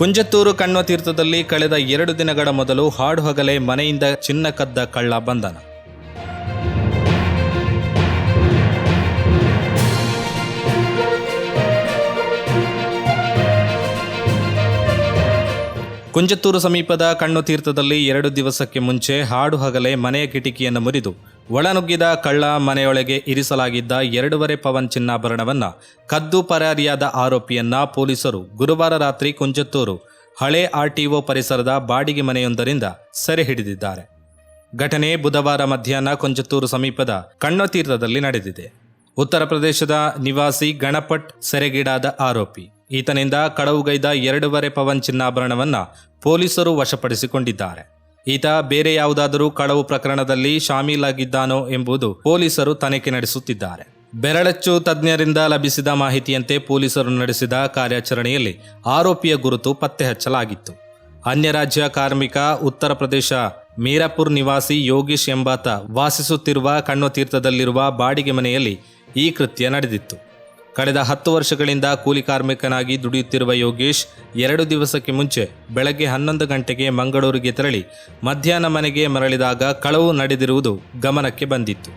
ಕುಂಜತ್ತೂರು ಕಣ್ವ ತೀರ್ಥದಲ್ಲಿ ಕಳೆದ ಎರಡು ದಿನಗಳ ಮೊದಲು ಹಾಡು ಹಗಲೇ ಮನೆಯಿಂದ ಚಿನ್ನ ಕದ್ದ ಕಳ್ಳ ಬಂಧನ. ಕುಂಜತ್ತೂರು ಸಮೀಪದ ಕಣ್ಣು ತೀರ್ಥದಲ್ಲಿ ಎರಡು ದಿವಸಕ್ಕೆ ಮುಂಚೆ ಹಾಡು ಹಗಲೇ ಮನೆಯ ಕಿಟಕಿಯನ್ನು ಮುರಿದು ಒಳನುಗ್ಗಿದ ಕಳ್ಳ ಮನೆಯೊಳಗೆ ಇರಿಸಲಾಗಿದ್ದ ಎರಡೂವರೆ ಪವನ್ ಚಿನ್ನಾಭರಣವನ್ನು ಕದ್ದು ಪರಾರಿಯಾದ ಆರೋಪಿಯನ್ನ ಪೊಲೀಸರು ಗುರುವಾರ ರಾತ್ರಿ ಕುಂಜತ್ತೂರು ಹಳೆ ಆರ್ಟಿಒ ಪರಿಸರದ ಬಾಡಿಗೆ ಮನೆಯೊಂದರಿಂದ ಸೆರೆ ಹಿಡಿದಿದ್ದಾರೆ. ಘಟನೆ ಬುಧವಾರ ಮಧ್ಯಾಹ್ನ ಕುಂಜತ್ತೂರು ಸಮೀಪದ ಕಣ್ಣತೀರ್ಥದಲ್ಲಿ ನಡೆದಿದೆ. ಉತ್ತರ ಪ್ರದೇಶದ ನಿವಾಸಿ ಗಣಪಟ್ ಸೆರೆಗೀಡಾದ ಆರೋಪಿ. ಈತನಿಂದ ಕಡವುಗೈದ ಎರಡೂವರೆ ಪವನ್ ಚಿನ್ನಾಭರಣವನ್ನು ಪೊಲೀಸರು ವಶಪಡಿಸಿಕೊಂಡಿದ್ದಾರೆ. ಈತ ಬೇರೆ ಯಾವುದಾದರೂ ಕಳವು ಪ್ರಕರಣದಲ್ಲಿ ಶಾಮೀಲಾಗಿದ್ದಾನೋ ಎಂಬುದು ಪೊಲೀಸರು ತನಿಖೆ ನಡೆಸುತ್ತಿದ್ದಾರೆ. ಬೆರಳಚ್ಚು ತಜ್ಞರಿಂದ ಲಭಿಸಿದ ಮಾಹಿತಿಯಂತೆ ಪೊಲೀಸರು ನಡೆಸಿದ ಕಾರ್ಯಾಚರಣೆಯಲ್ಲಿ ಆರೋಪಿಯ ಗುರುತು ಪತ್ತೆ ಹಚ್ಚಲಾಗಿತ್ತು ಅನ್ಯ ರಾಜ್ಯ ಕಾರ್ಮಿಕ ಉತ್ತರ ಪ್ರದೇಶ ಮೀರಾಪುರ್ ನಿವಾಸಿ ಯೋಗೀಶ್ ಎಂಬಾತ ವಾಸಿಸುತ್ತಿರುವ ಕಣ್ವತೀರ್ಥದಲ್ಲಿರುವ ಬಾಡಿಗೆ ಮನೆಯಲ್ಲಿ ಈ ಕೃತ್ಯ ನಡೆದಿತ್ತು. ಕಳೆದ ಹತ್ತು ವರ್ಷಗಳಿಂದ ಕೂಲಿ ಕಾರ್ಮಿಕನಾಗಿ ದುಡಿಯುತ್ತಿರುವ ಯೋಗೇಶ್, ಎರಡು ದಿವಸಕ್ಕೆ ಮುಂಚೆ ಬೆಳಗ್ಗೆ ಹನ್ನೊಂದು ಗಂಟೆಗೆ ಮಂಗಳೂರಿಗೆ ತೆರಳಿ ಮಧ್ಯಾಹ್ನ ಮನೆಗೆ ಮರಳಿದಾಗ ಕಳವು ನಡೆದಿರುವುದು ಗಮನಕ್ಕೆ ಬಂದಿತ್ತು.